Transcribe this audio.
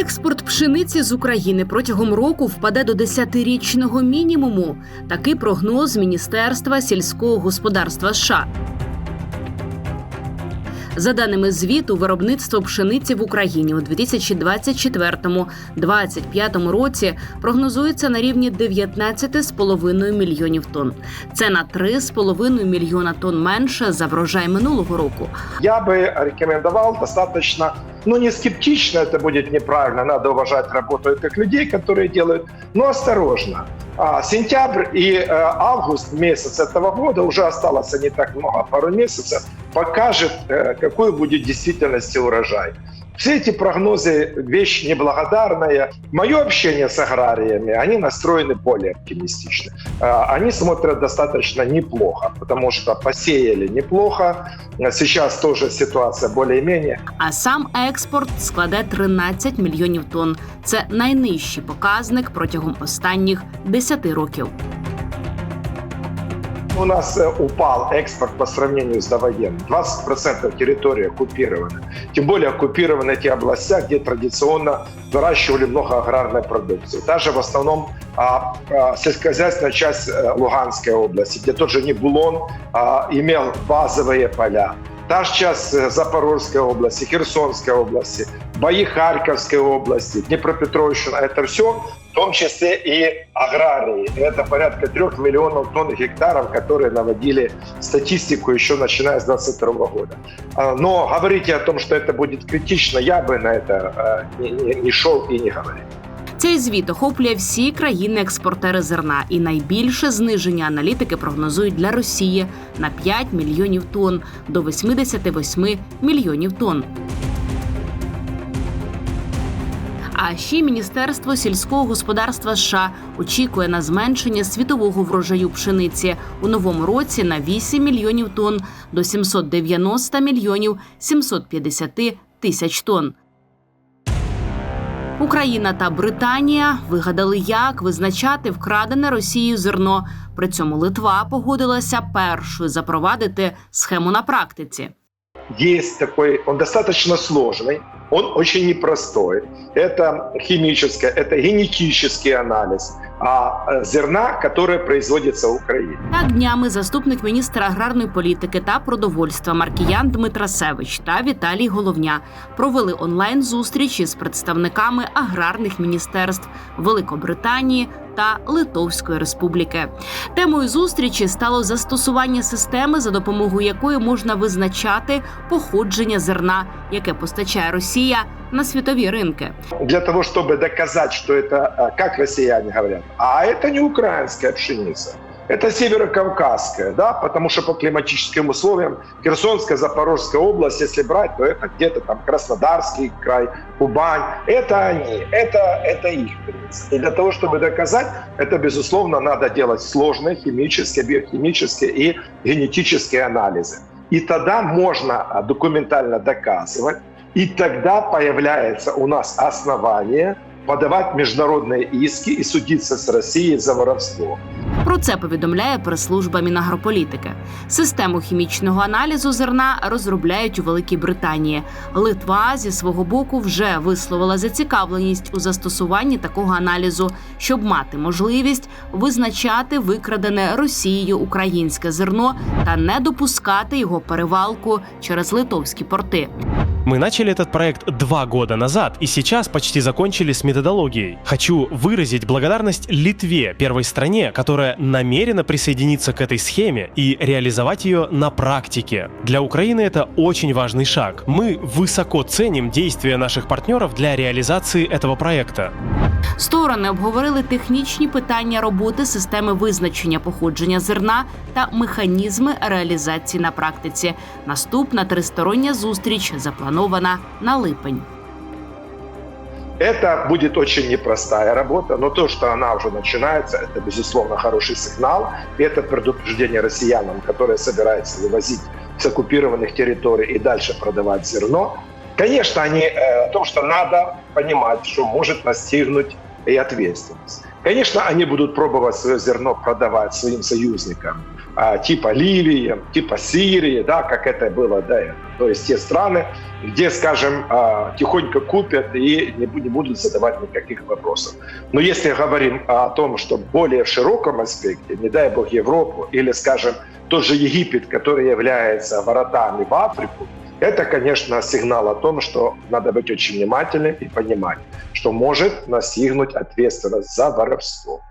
Експорт пшениці з України протягом року впаде до 10-річного мінімуму. Такий прогноз Міністерства сільського господарства США. За даними звіту, виробництво пшениці в Україні у 2024-2025 році прогнозується на рівні 19,5 мільйонів тонн. Це на 3,5 мільйона тонн менше за врожай минулого року. Я бы рекомендовал достаточно, ну не скептично, это будет неправильно, надо уважать работу этих людей, которые делают, но осторожно. А, сентябрь и э, август месяц этого года, уже осталось не так много, пару месяцев, покажет, э, какой будет в действительности урожай. Все эти прогнозы – вещь неблагодарная. Мое общение с аграриями, они настроены более оптимистично. А, Они смотрят достаточно неплохо, потому что посеяли неплохо. Сейчас тоже ситуация более-менее. А сам експорт складе 13 мільйонів тонн. Це найнижчий показник протягом останніх 10 років. У нас э, упал экспорт по сравнению с довоенным. 20% территории оккупированы. Тем более оккупированы те областя, где традиционно выращивали много аграрной продукции. Даже в основном а, а, сельскохозяйственная часть э, Луганской области, где тот же Небулон а, имел базовые поля. Часть э, Запорожской области, Херсонской области, бои Харьковской области, Днепропетровщина. Это все в том числе и аграрии. Это порядка трех миллионов тонн гектаров, которые наводили статистику еще начиная с 2022 года. Но говорить о том, что это будет критично, я бы на это не шел и не говорил. Цей звіт охоплює всі країни-експортери зерна, і найбільше зниження аналітики прогнозують для Росії на 5 мільйонів тонн до 88 мільйонів тонн. А ще Міністерство сільського господарства США очікує на зменшення світового врожаю пшениці у новому році на 8 мільйонів тонн до 790 мільйонів 750 тисяч тонн. Україна та Британія вигадали, як визначати вкрадене Росією зерно. При цьому Литва погодилася першою запровадити схему на практиці. есть такой, он достаточно сложный, он очень непростой. Это химический, это генетический анализ а, э, зерна, которое производится в Україні. Так днями заступник міністра аграрної політики та продовольства Маркіян Дмитрасевич та Віталій Головня провели онлайн зустрічі з представниками аграрних міністерств Великобританії та Литовської Республіки. Темою зустрічі стало застосування системи, за допомогою якої можна визначати походження зерна, яке постачає Росія на світові ринки. Для того, чтобы доказать, что это, а, как россияне говорят, а это не украинская пшеница. Это северокавказская, да, потому что по климатическим условиям Херсонская, Запорожская область, если брать, то это где-то там Краснодарский край, Кубань. Это они, это, это их пшеница. И для того, чтобы доказать, это, безусловно, надо делать сложные химические, биохимические и генетические анализы. И тогда можно а, документально доказывать, и тогда появляется у нас основание подавать международные иски и судиться с Россией за воровство. Про це повідомляє прес-служба Мінагрополітики. Систему хімічного аналізу зерна розробляють у Великій Британії. Литва зі свого боку вже висловила зацікавленість у застосуванні такого аналізу, щоб мати можливість визначати викрадене Росією українське зерно та не допускати його перевалку через литовські порти. Мы начали этот проект два года назад и сейчас почти закончили с методологией. Хочу выразить благодарность Литве, первой стране, которая намерена присоединиться к этой схеме и реализовать ее на практике. Для Украины это очень важный шаг. Мы высоко ценим действия наших партнеров для реализации этого проекта. Сторони обговорили технічні питання роботи системи визначення походження зерна та механізми реалізації на практиці. Наступна тристороння зустріч запланована на липень. Это будет очень непростая работа, но то, что она уже начинается, это, безусловно, хороший сигнал. И это предупреждение россиянам, которые собираются вывозить с оккупированных территорий и дальше продавать зерно. Конечно, они э, о том, что надо понимать, что может настигнуть и ответственность. Конечно, они будут пробовать свое зерно продавать своим союзникам типа Ливии, типа Сирии, да, как это было до этого. То есть те страны, где, скажем, а, тихонько купят и не будут задавать никаких вопросов. Но если говорим о том, что в более широком аспекте, не дай бог Европу или, скажем, тот же Египет, который является воротами в Африку, это, конечно, сигнал о том, что надо быть очень внимательным и понимать, что может настигнуть ответственность за воровство.